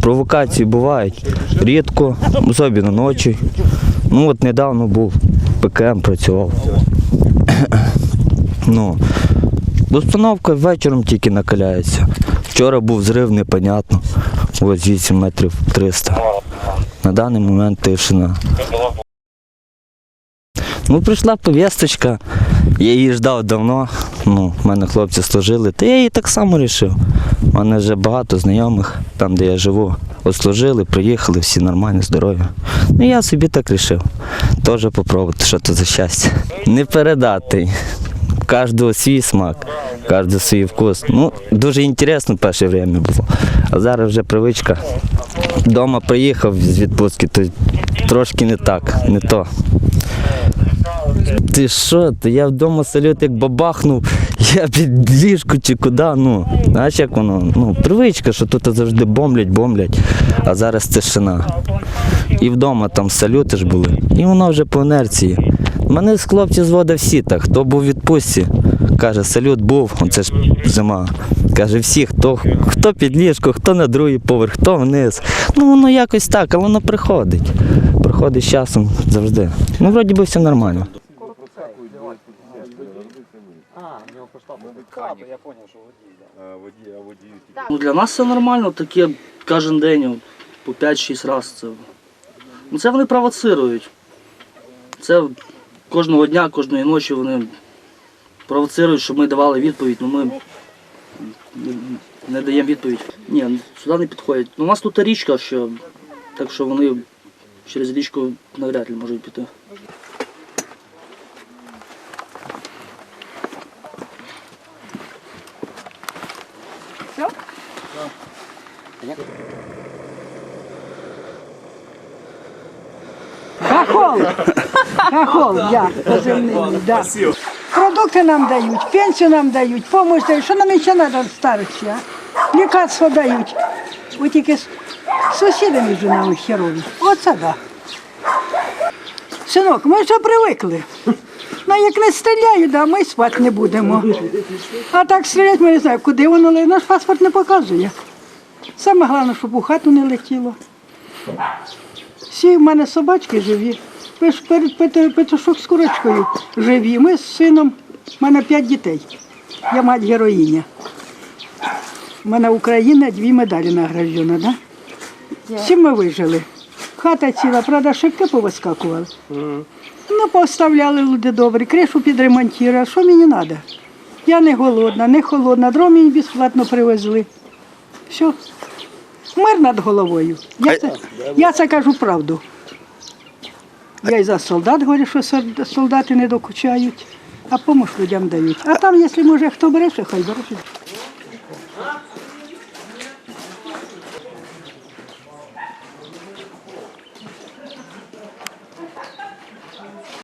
Провокації бувають рідко, особливо ночі. Ну от недавно був ПКМ працював. Ну, установка вечором тільки накаляється. Вчора був зрив, непонятно. Ось 8 метрів 300. На даний момент тишина. Ну, прийшла повісточка, я її ждав давно. Ну, в мене хлопці служили, та я її так само вирішив. У мене вже багато знайомих, там, де я живу. От служили, приїхали, всі нормальні, здорові. Ну я собі так вирішив. Теж попробувати, що це за щастя. Не передати. Кожного свій смак, кожного свій вкус. Ну, дуже інтересно перше время було. А зараз вже привичка. Дома приїхав з відпустки, то трошки не так, не то. Ти що? Та я вдома салют як бабахнув, я під ліжку чи куди. Ну, знаєш, як воно? Ну, привичка, що тут завжди бомблять, а зараз тишина. І вдома там салюти ж були. І воно вже по інерції. Мене з хлопці зводив всі так, хто був у відпустці. Каже, салют був, оце ж зима. Каже, всі, хто, хто під ліжко, хто на другий поверх, хто вниз. Ну воно якось так, а воно приходить. Приходить з часом завжди. Ну, вроді би все нормально. Ну, для нас це нормально, таке кожен день по 5-6 разів. Це, ну, це вони провоцирують. Це кожного дня, кожної ночі вони провоцирують, щоб ми давали відповідь, але ми не- не даємо відповідь. Ні, сюди не підходять. Ну, у нас тут річка, що, так що вони через річку навряд ли можуть піти. Хохол. Хохол, я позивний, да. Продукти нам дають, пенсію нам дають, допомогу дають. Що нам ще треба старості, а? Лікарство дають. Ось тільки с- сусіди між нами херові. Оце да. Синок, ми вже привикли. Ну, як не стріляють, да, ми спати не будемо. А так стрілять ми не знаємо, куди воно летить. Наш паспорт не показує. Саме головне, щоб у хату не летіло. Всі в мене собачки живі. Ви ж перед Пет- Петушок з курочкою живі. Ми з сином, в мене п'ять дітей. Я мать героїня. У мене Україна дві медалі награждена, да? Всі ми вижили. Хата ціла, правда, шибки повискакували. Ну, поставляли люди добрі, кришу підремонтували. Що мені треба? Я не голодна, не холодна, дров мені безплатно привезли. Все. Мир над головою. Я це, я це кажу правду. Я і за солдат говорю, що солдати не докучають, а допомогу людям дають. А там, якщо може хто бере, хай бере.